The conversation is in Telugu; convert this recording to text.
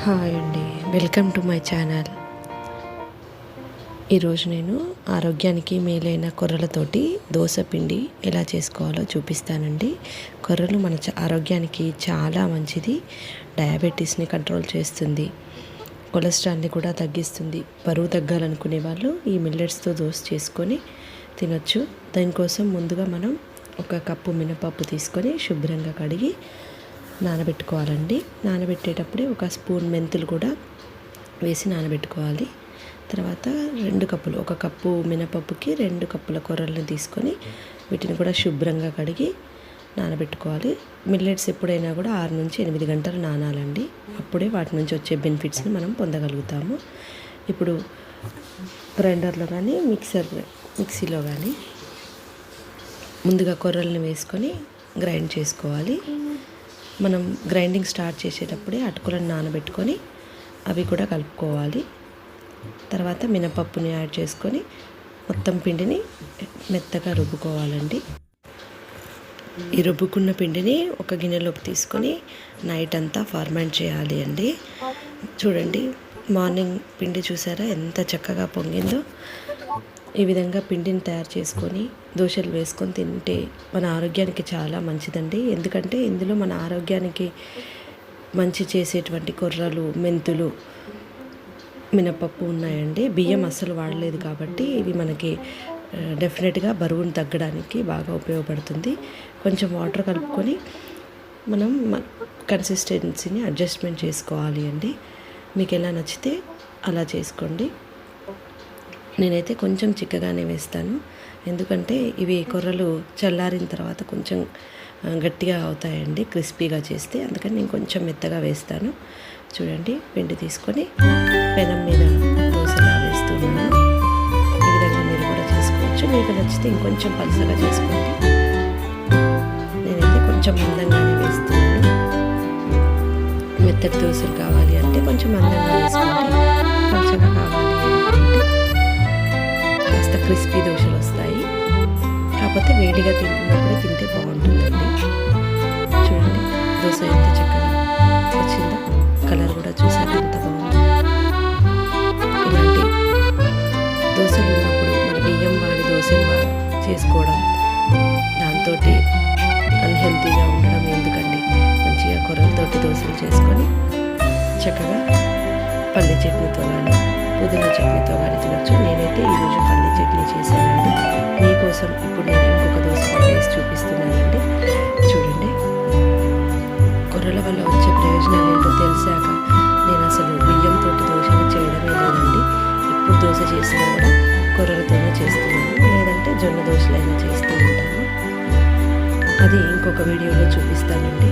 హాయ్ అండి. Welcome to my channel. ఈరోజు నేను ఆరోగ్యానికి మేలైన కొర్రలతోటి దోశ పిండి ఎలా చేసుకోవాలో చూపిస్తానండి. కొర్రలు మన చ- ఆరోగ్యానికి చాలా మంచిది. డయాబెటీస్ని కంట్రోల్ చేస్తుంది. కొలెస్ట్రాల్ని కూడా తగ్గిస్తుంది. బరువు తగ్గాలనుకునే వాళ్ళు ఈ మిల్లెట్స్తో దోశ చేసుకొని తినొచ్చు. దానికోసం ముందుగా మనం ఒక కప్పు మినపప్పు తీసుకొని శుభ్రంగా కడిగి నానబెట్టుకోవాలండి. నానబెట్టేటప్పుడే ఒక స్పూన్ మెంతులు కూడా వేసి నానబెట్టుకోవాలి. తర్వాత రెండు కప్పులు ఒక కప్పు మినపప్పుకి రెండు కప్పుల కొర్రలను తీసుకొని వీటిని కూడా శుభ్రంగా కడిగి నానబెట్టుకోవాలి. మిల్లెట్స్ ఎప్పుడైనా కూడా ఆరు నుంచి ఎనిమిది గంటలు నానాలండి. అప్పుడే వాటి నుంచి వచ్చే బెనిఫిట్స్ని మనం పొందగలుగుతాము. ఇప్పుడు గ్రైండర్లో కానీ మిక్సర్ మిక్సీలో కానీ ముందుగా కొర్రల్ని వేసుకొని గ్రైండ్ చేసుకోవాలి. మనం గ్రైండింగ్ స్టార్ట్ చేసేటప్పుడే అటుకులను నానబెట్టుకొని అవి కూడా కలుపుకోవాలి. తర్వాత మినపప్పుని యాడ్ చేసుకొని మొత్తం పిండిని మెత్తగా రుబ్బుకోవాలండి. ఈ రుబ్బుకున్న పిండిని ఒక గిన్నెలోకి తీసుకొని నైట్ అంతా ఫార్మెంట్ చేయాలి అండి. చూడండి మార్నింగ్ పిండి చూసారా ఎంత చక్కగా పొంగిందో. ఈ విధంగా పిండిని తయారు చేసుకొని దోశలు వేసుకొని తింటే మన ఆరోగ్యానికి చాలా మంచిదండి. ఎందుకంటే ఇందులో మన ఆరోగ్యానికి మంచి చేసేటువంటి కొర్రలు మెంతులు మినపప్పు ఉన్నాయండి. బియ్యం అస్సలు వాడలేదు కాబట్టి ఇవి మనకి డెఫినెట్గా బరువును తగ్గడానికి బాగా ఉపయోగపడుతుంది. కొంచెం వాటర్ కలుపుకొని మనం కన్సిస్టెన్సీని అడ్జస్ట్మెంట్ చేసుకోవాలి అండి. మీకు ఎలా నచ్చితే అలా చేసుకోండి. నేనైతే కొంచెం చిక్కగానే వేస్తాను. ఎందుకంటే ఇవి కొర్రలు చల్లారిన తర్వాత కొంచెం గట్టిగా అవుతాయండి క్రిస్పీగా చేస్తే. అందుకని నేను కొంచెం మెత్తగా వేస్తాను. చూడండి పిండి తీసుకొని పెనం మీద దోశలా వేస్తున్నాను. ఈ విధంగా మీరు కూడా చేసుకోవచ్చు. మీకు నచ్చితే ఇంకొంచెం పలుసగా చేసుకోండి. నేనైతే కొంచెం అందంగానే వేస్తున్నాను. మెత్తటి దోశలు కావాలి అంటే కొంచెం అందంగా వేసుకోండి. పలుచగా కావాలి. క్రిస్పీ దోశలు వస్తాయి. కాకపోతే వేడిగా తింటున్నప్పుడు తింటే బాగుంటుందండి. చూడండి దోశ ఎంత చక్కగా వచ్చిందో. కలర్ కూడా చూసారా ఎంత బాగుంది. ఇలాంటి దోశలు ఉన్నప్పుడు మన బియ్యం వాడి దోశలు చేసుకోవడం దాంతో అన్హెల్తీగా ఉండడం ఎందుకండి? మంచిగా కొర్రలతోటి దోశలు చేసుకొని చక్కగా పల్లి చట్నీతో కానీ పుదీనా చట్నీతో కానీ తినచ్చు. నేనైతే ఈరోజు పల్లి చట్నీ చేశానండి మీకోసం ఇప్పుడు నేను ఇంకొక దోశ వేసి చూపిస్తున్నానండి చూడండి. కొర్రల వల్ల వచ్చే ప్రయోజనాలు ఏంటో తెలిసాక నేను అసలు బియ్యంతో దోశలు చేయడమే లేదండి ఇప్పుడు దోశ చేసినా కూడా కొర్రలతోనే చేస్తున్నాను. లేదంటే జొన్న దోశలైనా చేస్తూ ఉంటాను. అది ఇంకొక వీడియోలో చూపిస్తానండి.